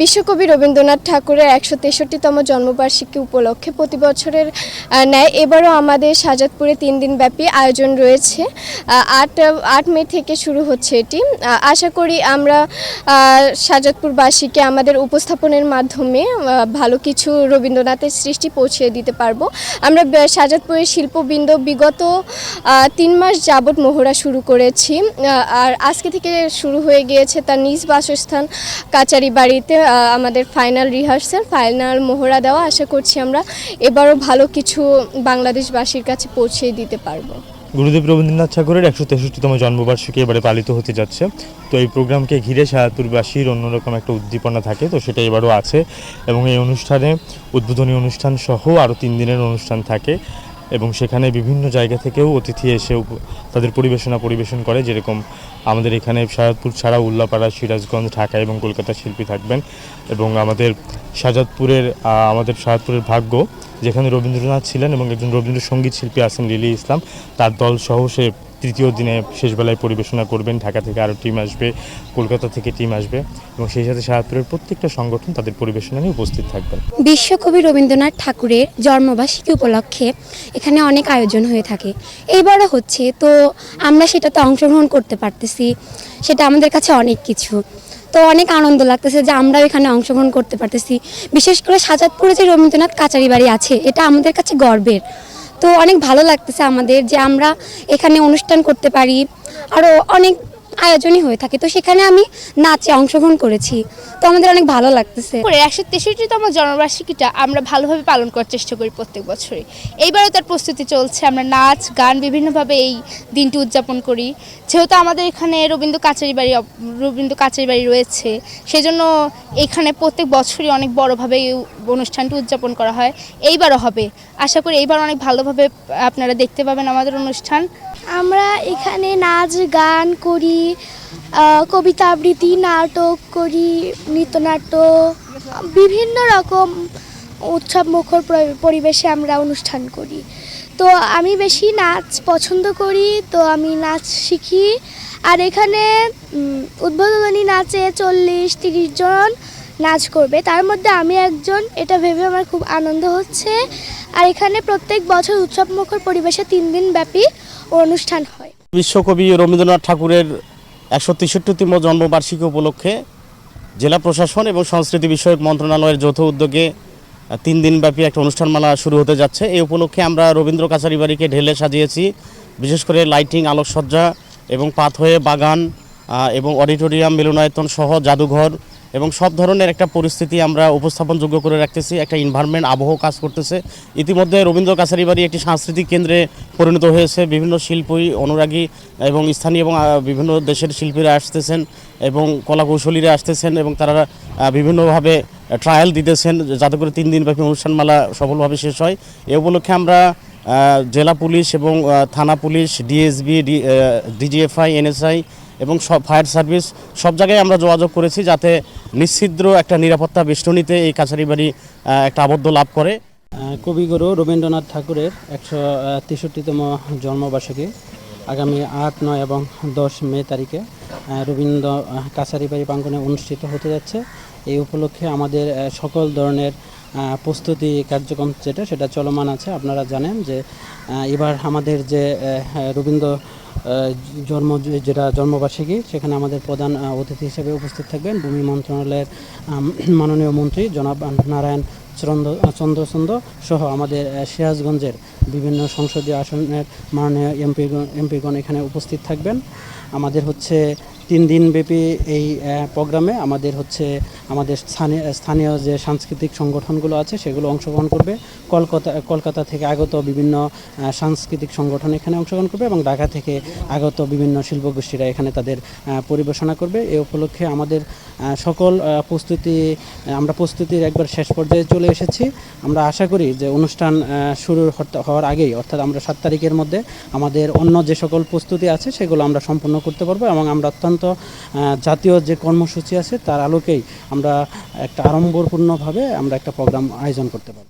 বিশ্বকবি রবীন্দ্রনাথ ঠাকুরের একশো তেষট্টিতম জন্মবার্ষিকী উপলক্ষে প্রতি বছরের ন্যায় এবারও আমাদের সাজাদপুরে তিন দিন ব্যাপী আয়োজন রয়েছে। আট আট মে থেকে শুরু হচ্ছে এটি। আশা করি আমরা সাজাদপুরবাসীকে আমাদের উপস্থাপনের মাধ্যমে ভালো কিছু রবীন্দ্রনাথের সৃষ্টি পৌঁছে দিতে পারব। আমরা সাজাদপুরের শিল্পবৃন্দ বিগত তিন মাস যাবৎ মহড়া শুরু করেছি। আর আজকে থেকে শুরু হয়ে গিয়েছে তার নিজ বাসস্থান কাচারি বাড়িতে। আমাদের ফাইনাল রিহার্সাল ফাইনাল মহড়া দেওয়া, আশা করছি আমরা এবারও ভালো কিছু বাংলাদেশবাসীর কাছে পৌঁছে দিতে পারব। গুরুদেব রবীন্দ্রনাথ ঠাকুরের একশো তেষট্টিতম জন্মবার্ষিকী এবারে পালিত হতে যাচ্ছে। তো এই প্রোগ্রামকে ঘিরে সাহাতুরবাসীর অন্যরকম একটা উদ্দীপনা থাকে, তো সেটা এবারও আছে। এবং এই অনুষ্ঠানে উদ্বোধনী অনুষ্ঠান সহ আরও তিন দিনের অনুষ্ঠান থাকে। এবং সেখানে বিভিন্ন জায়গা থেকেও অতিথি এসে তাদের পরিবেশনা পরিবেশন করে, যেরকম আমাদের এখানে সাজাদপুর ছাড়া উল্লাপাড়া, সিরাজগঞ্জ, ঢাকা এবং কলকাতা শিল্পী থাকবেন এবং আমাদের সাজাদপুরের আমাদের সাজাদপুরের ভাগ্য, যেখানে রবীন্দ্রনাথ ছিলেন এবং একজন রবীন্দ্রসঙ্গীত শিল্পী আছেন লিলি ইসলাম, তার দল সহ সে তৃতীয় দিনে শেষবেলায় পরিবেশনা করবেন, ঢাকা থেকে আরও টিম আসবে, কলকাতা থেকে টিম আসবে এবং সেই সাথে সাহাদপুরের প্রত্যেকটা সংগঠন তাদের পরিবেশনা নিয়ে উপস্থিত থাকবেন। বিশ্বকবি রবীন্দ্রনাথ ঠাকুরের জন্মবার্ষিকী উপলক্ষে এখানে অনেক আয়োজন হয়ে থাকে। এইবারও হচ্ছে, তো আমরা সেটাতে অংশগ্রহণ করতে পারতেছি, সেটা আমাদের কাছে অনেক কিছু। তো অনেক আনন্দ লাগতেছে যে আমরাও এখানে অংশগ্রহণ করতে পারতেছি। বিশেষ করে সাজাদপুরে যে রবীন্দ্রনাথ কাচারি বাড়ি আছে, এটা আমাদের কাছে গর্বের। তো অনেক ভালো লাগতেছে আমাদের যে আমরা এখানে অনুষ্ঠান করতে পারি। আরও অনেক আয়োজনই হয়ে থাকে। তো সেখানে আমি নাচে অংশগ্রহণ করেছি। তো আমাদের অনেক ভালো লাগতেছে। একশো তেষট্টিতম জন্মবার্ষিকীটা আমরা ভালোভাবে পালন করার চেষ্টা করি প্রত্যেক বছরই। এইবারও তার প্রস্তুতি চলছে। আমরা নাচ গান বিভিন্নভাবে এই দিনটি উদযাপন করি। যেহেতু আমাদের এখানে রবীন্দ্র কাচারি বাড়ি রবীন্দ্র কাচারি বাড়ি রয়েছে সেজন্য এখানে প্রত্যেক বছরই অনেক বড়োভাবে এই অনুষ্ঠানটি উদযাপন করা হয়। এইবারও হবে। আশা করি এইবার অনেক ভালোভাবে আপনারা দেখতে পাবেন আমাদের অনুষ্ঠান। আমরা এখানে নাচ গান করি কবিতা আবৃত্তি, নাটক করি, নৃত্যনাট্য, বিভিন্ন রকম উৎসব মুখর পরিবেশে আমরা অনুষ্ঠান করি। তো আমি বেশি নাচ পছন্দ করি, তো আমি নাচ শিখি। আর এখানে উদ্বোধনী নাচে চল্লিশ, তিরিশ জন নাচ করবে। তার মধ্যে আমি একজন, এটা ভেবে আমার খুব আনন্দ হচ্ছে। আর এখানে প্রত্যেক বছর উৎসবমুখর পরিবেশে তিন দিন ব্যাপী অনুষ্ঠান হয়। বিশ্বকবি রবীন্দ্রনাথ ঠাকুরের একশো তেষট্টিতম জন্মবার্ষিকী উপলক্ষে জেলা প্রশাসন এবং সংস্কৃতি বিষয়ক মন্ত্রণালয়ের যৌথ উদ্যোগে তিন দিনব্যাপী একটা অনুষ্ঠানমালা শুরু হতে যাচ্ছে। এই উপলক্ষে আমরা রবীন্দ্র কাছারি বাড়িকে ঢেলে সাজিয়েছি। বিশেষ করে লাইটিং, আলোকসজ্জা এবং পাথয়ে বাগান এবং অডিটোরিয়াম, মিলনায়তন সহ জাদুঘর এবং সব ধরনের একটা পরিস্থিতি আমরা উপস্থাপনযোগ্য করে রাখতেছি, একটা এনভায়রনমেন্ট আবহ কাজ করতেছে। ইতিমধ্যে রবীন্দ্র কাছারি বাড়ি একটি সাংস্কৃতিক কেন্দ্রে পরিণত হয়েছে। বিভিন্ন শিল্পী, অনুরাগী এবং স্থানীয় এবং বিভিন্ন দেশের শিল্পীরা আসতেছেন এবং কলাকৌশলীরা আসতেছেন এবং তারা বিভিন্নভাবে ট্রায়াল দিতেছেন। যাতে করে তিন দিনব্যাপী অনুষ্ঠানমালা সফলভাবে শেষ হয়। এ উপলক্ষে আমরা জেলা পুলিশ এবং থানা পুলিশ ডিএসবি ডিজিএফআই এনএসআই এবং সব ফায়ার সার্ভিস সব জায়গায় আমরা যোগাযোগ করেছি যাতে নিশ্ছিদ্র একটা নিরাপত্তা বেষ্টনীতে এই কাছারি বাড়ি একটা আবদ্ধ লাভ করে। কবিগুরু রবীন্দ্রনাথ ঠাকুরের একশো তেষট্টিতম জন্মবার্ষিকী আগামী আট, নয় এবং দশ মে তারিখে রবীন্দ্র কাছারি বাড়ি প্রাঙ্গনে অনুষ্ঠিত হতে যাচ্ছে। এই উপলক্ষে আমাদের সকল ধরনের প্রস্তুতি কার্যক্রম যেটা, সেটা চলমান আছে। আপনারা জানেন যে এবার আমাদের যে রবীন্দ্র জন্ম যেটা জন্মবার্ষিকী, সেখানে আমাদের প্রধান অতিথি হিসেবে উপস্থিত থাকবেন ভূমি মন্ত্রণালয়ের মাননীয় মন্ত্রী জনাব নারায়ণ চন্দ্র, চন্দ্রচন্দ্র সহ আমাদের সিরাজগঞ্জের বিভিন্ন সংসদীয় আসনের মাননীয় এমপি এমপিগণ এখানে উপস্থিত থাকবেন। আমাদের হচ্ছে তিন দিনব্যাপী এই প্রোগ্রামে আমাদের হচ্ছে, আমাদের স্থানীয় স্থানীয় যে সাংস্কৃতিক সংগঠনগুলো আছে সেগুলো অংশগ্রহণ করবে। কলকাতা কলকাতা থেকে আগত বিভিন্ন সাংস্কৃতিক সংগঠন এখানে অংশগ্রহণ করবে এবং ঢাকা থেকে আগত বিভিন্ন শিল্পগোষ্ঠীরা এখানে তাদের পরিবেশনা করবে। এ উপলক্ষে আমাদের সকল প্রস্তুতি, আমরা প্রস্তুতির একবার শেষ পর্যায়ে চলে এসেছি। আমরা আশা করি যে অনুষ্ঠান শুরু হওয়ার আগেই, অর্থাৎ আমরা সাত তারিখের মধ্যে আমাদের অন্য যে সকল প্রস্তুতি আছে সেগুলো আমরা সম্পূর্ণ করতে পারব এবং আমরা অত্যন্ত আহ, জাতীয় যে কর্মসূচি আছে তার আলোকেই আমরা একটা আড়ম্বরপূর্ণভাবে আমরা একটা প্রোগ্রাম আয়োজন করতে পারব।